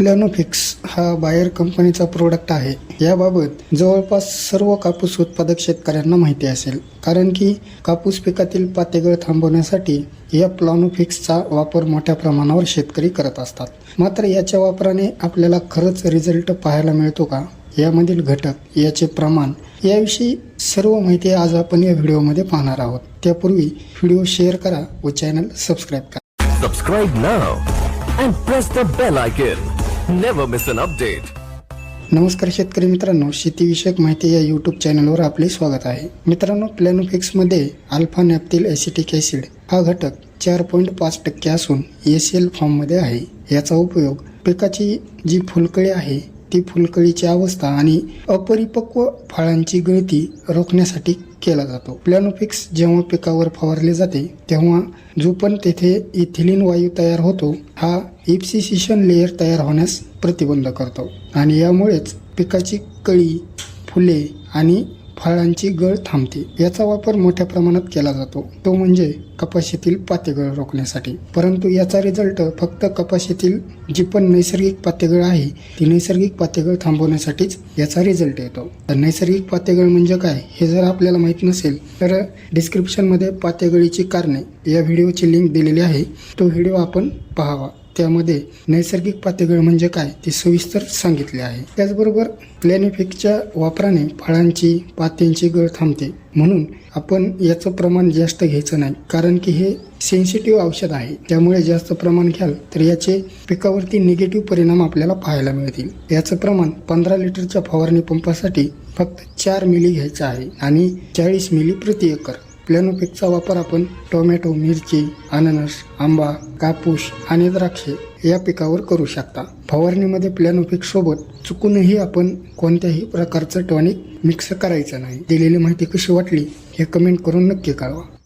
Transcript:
Planofix हा buyer कंपनीचा product आहे. याबाबत जवळपास सर्व कापूस उत्पादक शेतकऱ्यांना माहिती असेल. कारण की कापूस पिकातील पातेगळ थांबवण्यासाठी या प्लॅनोफिक्सचा वापर मोठ्या प्रमाणावर शेतकरी करत असतात. मात्र याच्या वापराने आपल्याला खरंच रिझल्ट पाहायला मिळतो का? यामधील घटक याचे प्रमाण याविषयी सर्व माहिती आज आपण या व्हिडिओमध्ये पाहणार आहोत. त्यापूर्वी व्हिडिओ शेअर करा व चॅनल सबस्क्राईब करा. Subscribe now and press the bell icon. Never miss an update. नमस्कार शेतकरी मित्रांनो शेतीविषयक माहिती या यूट्यूब चॅनलवर आपले स्वागत आहे. मित्रांनो प्लॅनोफिक्समध्ये अल्फा नॅपथिल ॲसिटिक ॲसिड हा घटक चार पॉईंट पाच टक्के असून एस एल फॉर्ममध्ये आहे. याचा उपयोग पिकाची जी फुलकळी आहे ती फुलकळीची अवस्था आणि अपरिपक्व फळांची गळती रोखण्यासाठी केला जातो. प्लॅनोफिक्स जेव्हा पिकावर फवारले जाते तेव्हा जो पण तेथे इथिलीन वायू तयार होतो हा इप्सिसिशन लेअर तयार होण्यास प्रतिबंध करतो आणि यामुळेच पिकाची कळी फुले आणि फळांची गळ थांबते. याचा वापर मोठ्या प्रमाणात केला जातो. तो म्हणजे कपाशीतील पातेगळ रोखण्यासाठी. परंतु याचा रिझल्ट फक्त कपाशीतील जी पण नैसर्गिक पातेगळ आहे ती नैसर्गिक पातेगळ थांबवण्यासाठीच याचा रिझल्ट येतो. तर नैसर्गिक पातेगळ म्हणजे काय? हे जर आपल्याला माहीत नसेल तर डिस्क्रिप्शनमध्ये पातेगळीची कारणे या व्हिडिओची लिंक दिलेली आहे. तो व्हिडिओ आपण पाहावा. त्यामध्ये नैसर्गिक पातेगळ म्हणजे काय ते सविस्तर सांगितले आहे. त्याचबरोबर प्लॅनिफिकच्या वापराने फळांची पात्यांची गळ थांबते. म्हणून आपण याचं प्रमाण जास्त घ्यायचं नाही कारण की हे सेन्सिटिव्ह औषध आहे. त्यामुळे जास्त प्रमाण घ्याल तर याचे पिकावरती निगेटिव्ह परिणाम आपल्याला पाहायला मिळतील. याचं प्रमाण पंधरा लिटरच्या फवारणी पंपासाठी फक्त चार मिली घ्यायचं आहे आणि चाळीस मिली प्रति एकर. प्लॅनोपिकचा वापर आपण टोमॅटो मिरची अननस आंबा कापूस आणि द्राक्षे या पिकावर करू शकता. फवारणीमध्ये प्लॅनोपिक सोबत चुकूनही आपण कोणत्याही प्रकारचं टॉनिक मिक्स करायचं नाही. दिलेली माहिती कशी वाटली हे कमेंट करून नक्की कळवा.